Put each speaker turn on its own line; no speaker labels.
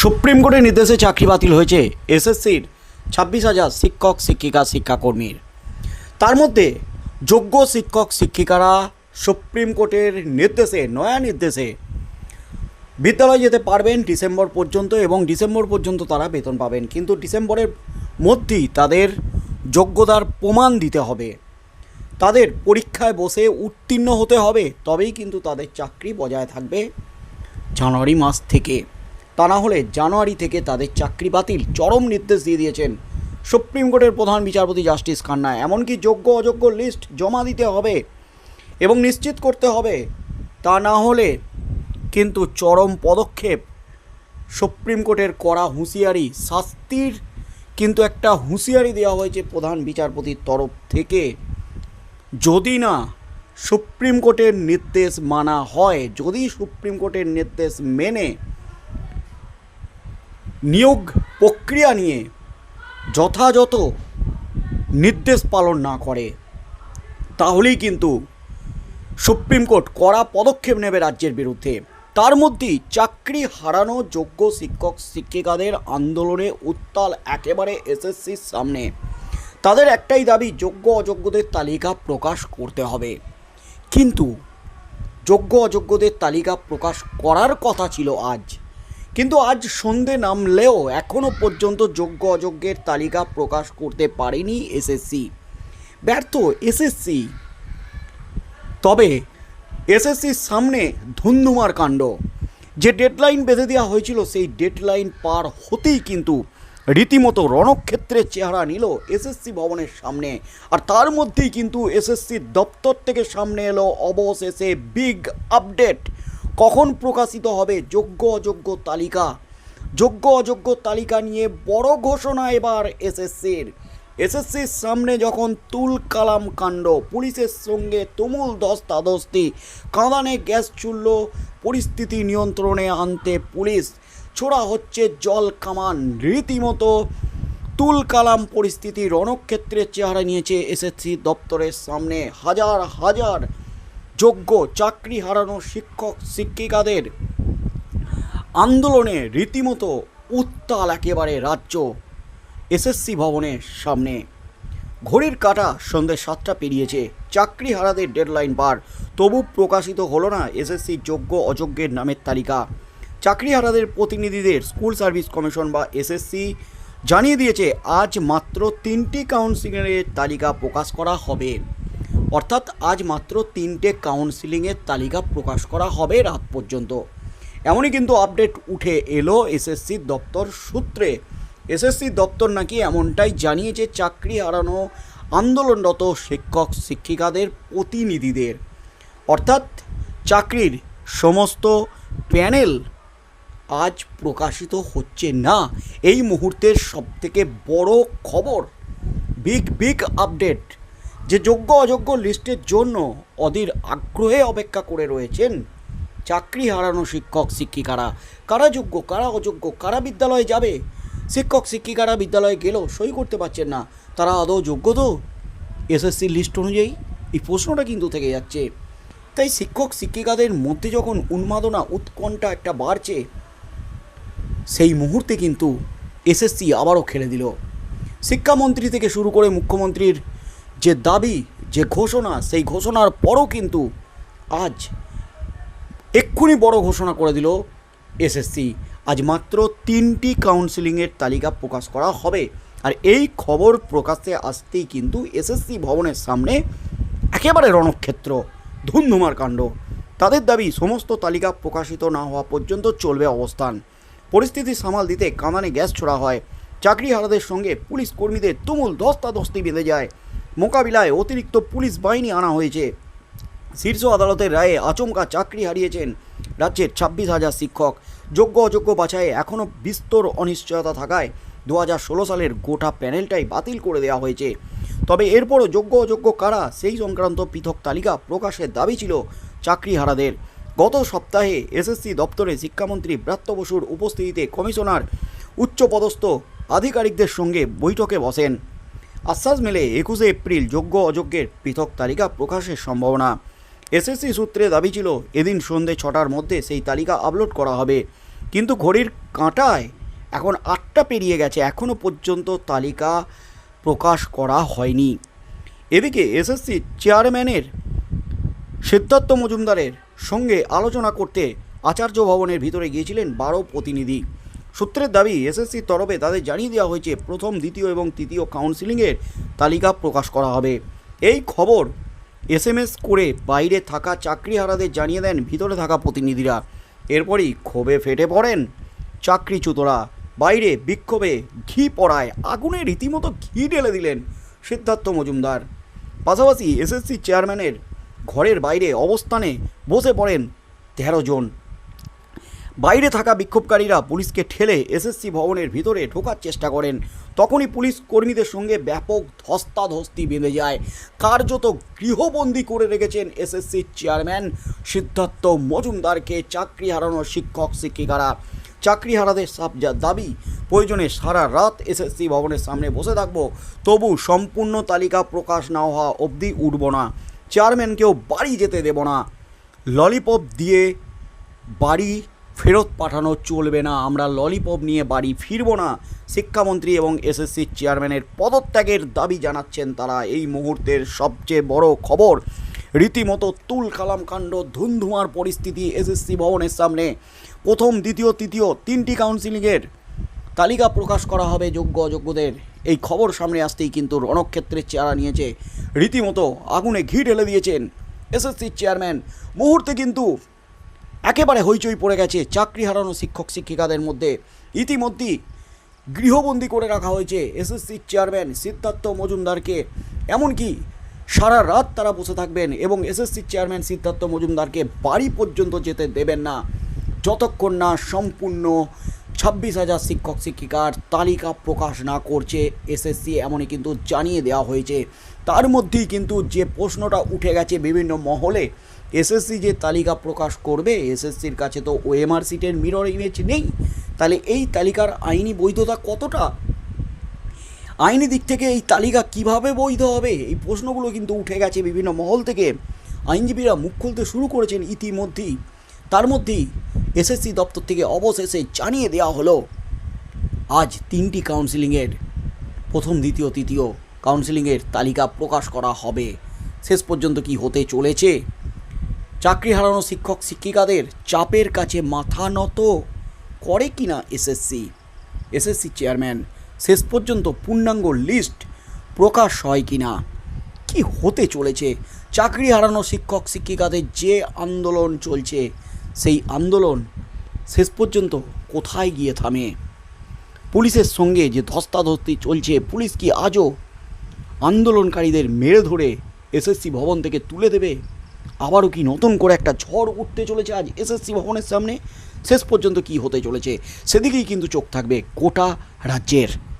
Supreme কোর্টের নির্দেশে চাকরি বাতিল হয়েছে এসএসসির ছাব্বিশ হাজার শিক্ষক, শিক্ষিকা, শিক্ষাকর্মীর। তার মধ্যে যোগ্য শিক্ষক, শিক্ষিকারা সুপ্রিম কোর্টের নির্দেশে, নয়া নির্দেশে বিদ্যালয়ে যেতে পারবেন ডিসেম্বর পর্যন্ত এবং ডিসেম্বর পর্যন্ত তারা বেতন পাবেন। কিন্তু ডিসেম্বরের মধ্যেই তাদের যোগ্যতার প্রমাণ দিতে হবে। তাদের পরীক্ষায় বসে উত্তীর্ণ হতে হবে, তবেই কিন্তু তাদের চাকরি বজায় থাকবে জানুয়ারি মাস থেকে। তা না হলে জানুয়ারি থেকে তাদের চাকরি বাতিল। চরম নির্দেশ দিয়ে দিয়েছেন সুপ্রিম কোর্টের প্রধান বিচারপতি জাস্টিস খান্না। এমনকি যোগ্য অযোগ্য লিস্ট জমা দিতে হবে এবং নিশ্চিত করতে হবে। তা না হলে কিন্তু চরম পদক্ষেপ সুপ্রিম কোর্টের করা হুঁশিয়ারি, শাস্তির কিন্তু একটা হুঁশিয়ারি দেওয়া হয়েছে প্রধান বিচারপতির তরফ থেকে। যদি না সুপ্রিম কোর্টের নির্দেশ মানা হয়, যদি সুপ্রিম কোর্টের নির্দেশ মেনে নিয়োগ প্রক্রিয়া নিয়ে যথাযথ নির্দেশ পালন না করে, তাহলেই কিন্তু সুপ্রিম কোর্ট কড়া পদক্ষেপ নেবে রাজ্যের বিরুদ্ধে। তার মধ্যেই চাকরি হারানো যোগ্য শিক্ষক, শিক্ষিকাদের আন্দোলনে উত্তাল একেবারে এসএসসির সামনে। তাদের একটাই দাবি, যোগ্য অযোগ্যদের তালিকা প্রকাশ করতে হবে। কিন্তু যোগ্য অযোগ্যদের তালিকা প্রকাশ করার কথা ছিল আজ। কিন্তু আজ সন্ধে নামলেও এখনও পর্যন্ত যোগ্য অযোগ্যের তালিকা প্রকাশ করতে পারেনি এসএসসি ব্যর্থ এসএসসি তবে এসএসসির সামনে ধুন্ধুমার কাণ্ড। যে ডেডলাইন বেঁধে দেওয়া হয়েছিল, সেই ডেডলাইন পার হতেই কিন্তু রীতিমতো রণক্ষেত্রের চেহারা নিল এসএসসি ভবনের সামনে। আর তার মধ্যেই কিন্তু এসএসসির দপ্তর থেকে সামনে এলো অবশেষে বিগ আপডেট কখন প্রকাশিত হবে যোগ্য অযোগ্য তালিকা? যোগ্য অযোগ্য তালিকা নিয়ে বড় ঘোষণা এবার এসএসসির। এসএসসির সামনে যখন তুল কালাম কাণ্ড, পুলিশের সঙ্গে তুমুল ধস্তাধস্তি কাঁদানে গ্যাস চুল্ল, পরিস্থিতি নিয়ন্ত্রণে আনতে পুলিশ, ছোড়া হচ্ছে জল কামান। রীতিমতো তুল কালাম পরিস্থিতি রণক্ষেত্রের চেহারা নিয়েছে এসএসসি দপ্তরের সামনে। হাজার হাজার যোগ্য চাকরি হারানো শিক্ষক শিক্ষিকাদের আন্দোলনে রীতিমতো উত্তাল একেবারে রাজ্য এসএসসি ভবনের সামনে। ঘড়ির কাটা সন্ধ্যে সাতটা পেরিয়েছে। চাকরি হারাদের ডেডলাইন বার। তবু প্রকাশিত হলো না এসএসসি যোগ্য অযোগ্যের নামের তালিকা। চাকরি হারাদের প্রতিনিধিদের স্কুল সার্ভিস কমিশন বা এসএসসি জানিয়ে দিয়েছে, আজ মাত্র তিনটি কাউন্সিলরের তালিকা প্রকাশ করা হবে। অর্থাৎ আজ মাত্র তিনটে কাউন্সিলিংয়ের তালিকা প্রকাশ করা হবে রাত পর্যন্ত। এমনই কিন্তু আপডেট উঠে এলো এসএসসি দপ্তর সূত্রে। এসএসসি দপ্তর নাকি এমনটাই জানিয়েছে, চাকরি হারানো আন্দোলনরত শিক্ষক, শিক্ষিকাদের প্রতিনিধিদের। অর্থাৎ চাকরির সমস্ত প্যানেল আজ প্রকাশিত হচ্ছে না। এই মুহূর্তের সবথেকে বড় খবর বিগ বিগ আপডেট যে যোগ্য অযোগ্য লিস্টের জন্য অধীর আগ্রহে অপেক্ষা করে রয়েছেন চাকরি হারানো শিক্ষক, শিক্ষিকারা। কারা যোগ্য, কারা অযোগ্য, কারা বিদ্যালয়ে যাবে? শিক্ষক, শিক্ষিকারা বিদ্যালয়ে গেলেও সই করতে পারছেন না। তারা আদৌ যোগ্য তো? এসএসসি লিস্ট অনুযায়ী এই প্রশ্নটা কিন্তু থেকে যাচ্ছে। তাই শিক্ষক, শিক্ষিকাদের মধ্যে যখন উন্মাদনা, উৎকণ্ঠা একটা বাড়ছে, সেই মুহূর্তে কিন্তু এসএসসি আবারও খেলে দিল। শিক্ষামন্ত্রী থেকে শুরু করে মুখ্যমন্ত্রীর যে দাবি, যে ঘোষণা, সেই ঘোষণার পরও কিন্তু আজ এক্ষুনি বড় ঘোষণা করে দিল এসএসসি। আজ মাত্র তিনটি কাউন্সিলিংয়ের তালিকা প্রকাশ করা হবে। আর এই খবর প্রকাশে আসতেই কিন্তু এসএসসি ভবনের সামনে একেবারে রণক্ষেত্র ধুমধুমার কাণ্ড। তাদের দাবি, সমস্ত তালিকা প্রকাশিত না হওয়া পর্যন্ত চলবে অবস্থান। পরিস্থিতি সামাল দিতে কামানে গ্যাস ছোড়া হয়। চাকরি হারাদের সঙ্গে পুলিশ কর্মীদের তুমুল ধস্তাধস্তি বেঁধে যায়। মোকাবিলায় অতিরিক্ত পুলিশ বাহিনী আনা হয়েছে। শীর্ষ আদালতের রায়ে আচমকা চাকরি হারিয়েছেন রাজ্যের ছাব্বিশ হাজার শিক্ষক। যোগ্য অযোগ্য বাছাইয়ে এখনও বিস্তর অনিশ্চয়তা থাকায় দু হাজার ষোলো সালের গোটা প্যানেলটাই বাতিল করে দেওয়া হয়েছে। তবে এরপরও যোগ্য অযোগ্য কারা সেই সংক্রান্ত পৃথক তালিকা প্রকাশের দাবি ছিল চাকরিহারাদের। গত সপ্তাহে এসএসসি দপ্তরে শিক্ষামন্ত্রী ব্রাত্য বসুর উপস্থিতিতে কমিশনার, উচ্চপদস্থ আধিকারিকদের সঙ্গে বৈঠকে বসেন। আশ্বাস মেলে একুশে এপ্রিল যোগ্য অযোগ্যের পৃথক তালিকা প্রকাশের সম্ভাবনা। এসএসসি সূত্রে দাবি ছিল, এদিন সন্ধে ছটার মধ্যে সেই তালিকা আপলোড করা হবে। কিন্তু ঘড়ির কাঁটায় এখন আটটা পেরিয়ে গেছে এখনও পর্যন্ত তালিকা প্রকাশ করা হয়নি। এদিকে এসএসসি চেয়ারম্যানের সিদ্ধার্থ মজুমদারের সঙ্গে আলোচনা করতে আচার্য ভবনের ভিতরে গিয়েছিলেন বারো প্রতিনিধি। সূত্রের দাবি এসএসসির তরফে তাদের জানিয়ে দেওয়া হয়েছে, প্রথম, দ্বিতীয় এবং তৃতীয় কাউন্সিলিংয়ের তালিকা প্রকাশ করা হবে। এই খবর এসএমএস করে বাইরে থাকা চাকরিহারাদের জানিয়ে দেন ভিতরে থাকা প্রতিনিধিরা। এরপরই ক্ষোভে ফেটে পড়েন চাকরিচ্যুতরা। বাইরে বিক্ষোভে ঘি পড়ায়, আগুনে রীতিমতো ঘি ঢেলে দিলেন সিদ্ধার্থ মজুমদার। পাশাপাশি এসএসসি চেয়ারম্যানের ঘরের বাইরে অবস্থানে বসে পড়েন তেরো জন। বাইরে থাকা বিক্ষোভকারীরা পুলিশকে ঠেলে এসএসসি ভবনের ভিতরে ঢোকার চেষ্টা করেন। তখনই পুলিশ কর্মীদের সঙ্গে ব্যাপক ধস্তাধস্তি বেঁধে যায়। কার্যত গৃহবন্দী করে রেখেছেন এসএসসির চেয়ারম্যান সিদ্ধার্থ মজুমদারকে চাকরি হারানো শিক্ষক, শিক্ষিকারা। চাকরিহারাদের সাপ যা দাবি, প্রয়োজনে সারা রাত এসএসসি ভবনের সামনে বসে থাকব, তবু সম্পূর্ণ তালিকা প্রকাশ না হওয়া অবধি উঠব না। চেয়ারম্যানকেও বাড়ি যেতে দেব না। ললিপপ দিয়ে বাড়ি ফেরত পাঠানো চলবে না। আমরা ললিপপ নিয়ে বাড়ি ফিরব না, শিক্ষামন্ত্রী এবং এসএসসির চেয়ারম্যানের পদত্যাগের দাবি জানাচ্ছেন তারা। এই মুহূর্তের সবচেয়ে বড় খবর, রীতিমতো তুল কালাম কাণ্ড ধুমধুমার পরিস্থিতি এসএসসি ভবনের সামনে। প্রথম, দ্বিতীয়, তৃতীয়, তিনটি কাউন্সিলিংয়ের তালিকা প্রকাশ করা হবে যোগ্য অযোগ্যদের। এই খবর সামনে আসতেই কিন্তু রণক্ষেত্রের চেহারা নিয়েছে। রীতিমতো আগুনে ঘি ঢেলে দিয়েছেন এসএসসির চেয়ারম্যান। মুহূর্তে কিন্তু একেবারে হইচই পড়ে গেছে চাকরি হারানো শিক্ষক শিক্ষিকাদের মধ্যে। ইতিমধ্যেই গৃহবন্দী করে রাখা হয়েছে এসএসসির চেয়ারম্যান সিদ্ধার্থ মজুমদারকে। এমনকি সারা রাত তারা বসে থাকবেন এবং এসএসসির চেয়ারম্যান সিদ্ধার্থ মজুমদারকে বাড়ি পর্যন্ত যেতে দেবেন না। যতক্ষণ না সম্পূর্ণ ছাব্বিশ হাজার শিক্ষক শিক্ষিকার তালিকা প্রকাশ না করছে এসএসসি, এমনই কিন্তু জানিয়ে দেওয়া হয়েছে। তার মধ্যেই কিন্তু যে প্রশ্নটা উঠে গেছে বিভিন্ন মহলে এসএসসি যে তালিকা প্রকাশ করবে, এসএসসির কাছে তো ওএমআর সিটের মিরর ইমেজ নেই। তাহলে এই তালিকার আইনি বৈধতা কতটা? আইনি দিক থেকে এই তালিকা কীভাবে বৈধ হবে? এই প্রশ্নগুলো কিন্তু উঠে গেছে বিভিন্ন মহল থেকে। আইনজীবীরা মুখ খুলতে শুরু করেছেন ইতিমধ্যেই। তার মধ্যেই এসএসসি দপ্তর থেকে অবশেষে জানিয়ে দেওয়া হলো, আজ তিনটি কাউন্সিলিংয়ের প্রথম, দ্বিতীয়, তৃতীয় কাউন্সিলিংয়ের তালিকা প্রকাশ করা হবে। শেষ পর্যন্ত কি হতে চলেছে? চাকরি হারানো শিক্ষক শিক্ষিকাদের চাপের কাছে মাথা নত করে কিনা এসএসসি? এসএসসি চেয়ারম্যান, শেষ পর্যন্ত পূর্ণাঙ্গ লিস্ট প্রকাশ হয় কি না কি হতে চলেছে? চাকরি হারানো শিক্ষক শিক্ষিকাদের যে আন্দোলন চলছে, সেই আন্দোলন শেষ পর্যন্ত কোথায় গিয়ে থামে? পুলিশের সঙ্গে যে ধস্তাধস্তি চলছে, পুলিশ কি আজও আন্দোলনকারীদের মেরে ধরে এসএসসি ভবন থেকে তুলে দেবে? আবারও কি নতুন করে একটা ঝড় উঠতে চলেছে আজ এসএসসি ভবনের সামনে? শেষ পর্যন্ত কি হতে চলেছে? সেদিকেই কিন্তু চোখ থাকবে গোটা রাজ্যের।